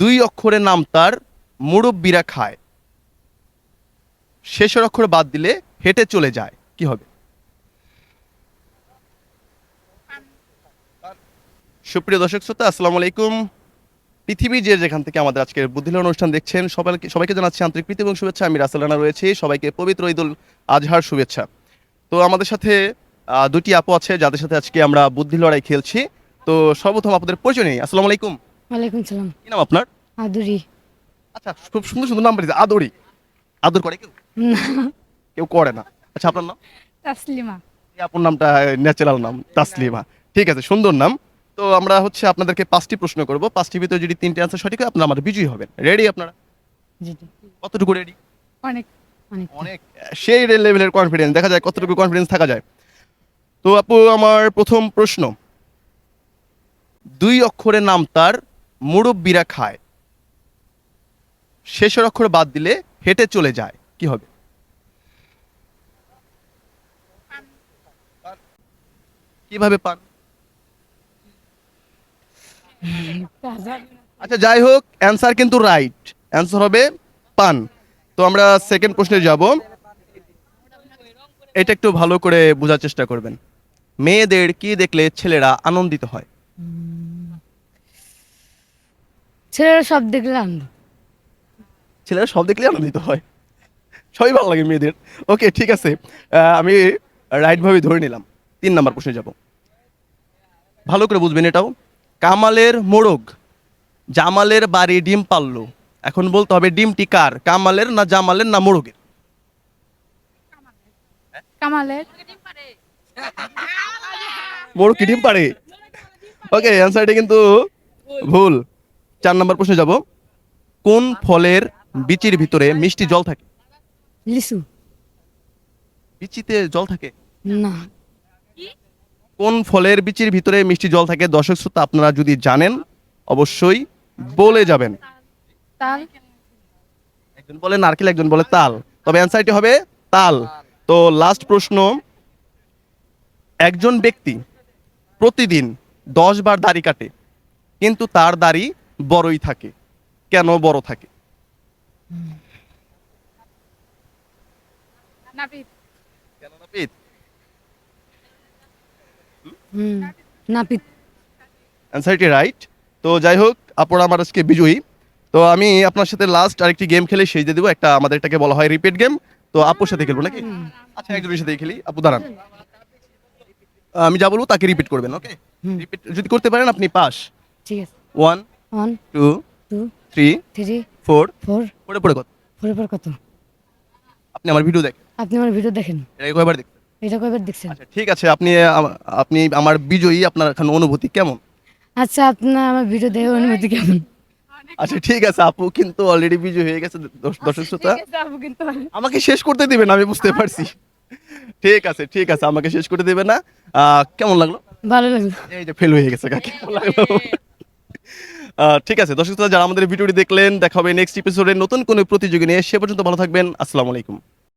দুই অক্ষরের নাম তার, মুরব্বীরা খায়। শেষের অক্ষর বাদ দিলে হেঁটে চলে যায়। কি হবে? সুপ্রিয় দর্শক শ্রোতা, আসসালামু আলাইকুম। পৃথিবী যে যেখান থেকে আমাদের আজকের বুদ্ধিল অনুষ্ঠান দেখছেন, সবাইকে সবাইকে জানাচ্ছি আন্তরিক প্রীতি এবং শুভেচ্ছা। আমি রাসেল রানা রয়েছি। সবাইকে পবিত্র ঈদুল আজহার শুভেচ্ছা। তো আমাদের সাথে দুটি আপু আছে, যাদের সাথে আজকে আমরা বুদ্ধি লড়াই খেলছি। তো সর্বপ্রথম আপনাদের পরিচয় নেই। আসসালামু আলাইকুম। ওয়ালাইকুম সালাম। কি নাম আপনার? আদুরি। আচ্ছা খুব সুন্দর সুন্দর নাম পেয়েছে আদরি। আদর করে কেউ? কেউ করে না। আচ্ছা আপনার নাম? তাসলিমা। এই আপুর নামটা ন্যাচারাল নাম তাসলিমা। ঠিক আছে সুন্দর নাম। তো আমরা হচ্ছে আপনাদেরকে পাঁচটি প্রশ্ন করব। পাঁচটির ভিতরে যদি তিনটে আনসার সঠিক হয় আপনারা আমাদের বিজয়ী হবেন। রেডি আপনারা? কতটুকু রেডি অনেক। অনেক। অনেক। সেই লেভেলের কনফিডেন্স দেখা যায় কতটুকু কনফিডেন্স থাকা যায়। তো আপু আমার প্রথম প্রশ্ন। দুই অক্ষরের নাম তার মুরব্বীরা খায়। শেষের অক্ষর বাদ দিলে হেঁটে চলে যায়। কি হবে? কীভাবে পান? আচ্ছা যাই হোক অ্যান্সার কিন্তু রাইট অ্যান্সার হবে পান। তো আমরা সেকেন্ড প্রশ্নে যাব। এটা একটু ভালো করে বোঝার চেষ্টা করবেন। মেয়েদের কি দেখলে ছেলেরা আনন্দিত হয়? ছেলেরা সব দেখলাম ছেলেরা সব দেখলে আনন্দিত হয়। সবই ভালো লাগে মেয়েদের। ওকে ঠিক আছে। আমি রাইটভাবে ধরে নিলাম। তিন নাম্বার প্রশ্নে যাব। ভালো করে বুঝবেন এটাও। কামালের মোড়ক জামালের বাড়ি ডিম পারল। এখন বলতে হবে ডিমটি কার? কামালের না জামালের না মোড়কের? কামালের। মোড়ক কি ডিম পারে? ওকে অ্যান্সারটা কিন্তু ভুল। চার নম্বর প্রশ্নে যাব। কোন ফলের বিচির ভিতরে মিষ্টি জল থাকে? বিচিতে জল থাকে? না। কোন ফলের বিচির ভিতরে মিষ্টি জল থাকে? দর্শক শ্রোতা আপনারা যদি জানেন অবশ্যই বলে যাবেন। তাল। একজন বলে নারকেল একজন বলে তাল। তবে অ্যান্সারটি হবে তাল। তো লাস্ট প্রশ্ন একজন ব্যক্তি প্রতিদিন দশ বার দাড়ি কাটে কিন্তু তার দাড়ি বড়ই থাকে। কেন বড় থাকে? কেন নাপিত? রাইট তো যাই হোক আপনারা আমার আজকে বিজয়ী। তো আমি আপনার সাথে লাস্ট আরেকটি গেম খেলে সেই দিয়ে দেবো। একটা আমাদের এটাকে বলা হয় রিপিট গেম তো আপুর সাথে খেলব নাকি? আচ্ছা একজনের সাথে খেলি। আপু দাঁড়ান। আমি যা বলব তাকে রিপিট করবেন ওকে রিপিট যদি করতে পারেন আপনি পাস ঠিক আছে। One one two two three three four four পরে পরে কত? ফোরের পর কত? আপনি আমার ভিডিও দেখেন। আপনি আমার ভিডিও দেখেন। এটা কয়বার দেখবেন এটা কয়বার দেখছেন? আচ্ছা ঠিক আছে আপনি আপনি আমার বিজয়ী আপনার এখন অনুভূতি কেমন? আচ্ছা আপনার আমার ভিডিও দেখে অনুমতি কেমন? আচ্ছা ঠিক আছে আপু কিন্তু অলরেডি বিজয়ী হয়ে গেছে দর্শক শ্রোতা। আমাকে শেষ করতে দিবেন আমি বুঝতে পারছি। ঠিক আছে ঠিক আছে আমাকে শেষ করতে দিবে না। আহ, কেমন লাগল? ভালো লাগল। এই যে ফেল হয়ে গেছে কাকে কেমন লাগল? আহ, ঠিক আছে, দর্শক যারা আমাদের ভিডিওটি দেখলেন, দেখা হবে নেক্সট এপিসোডে নতুন কোনো প্রতিযোগী নিয়ে, সে পর্যন্ত ভালো থাকবেন, আসসালামু আলাইকুম।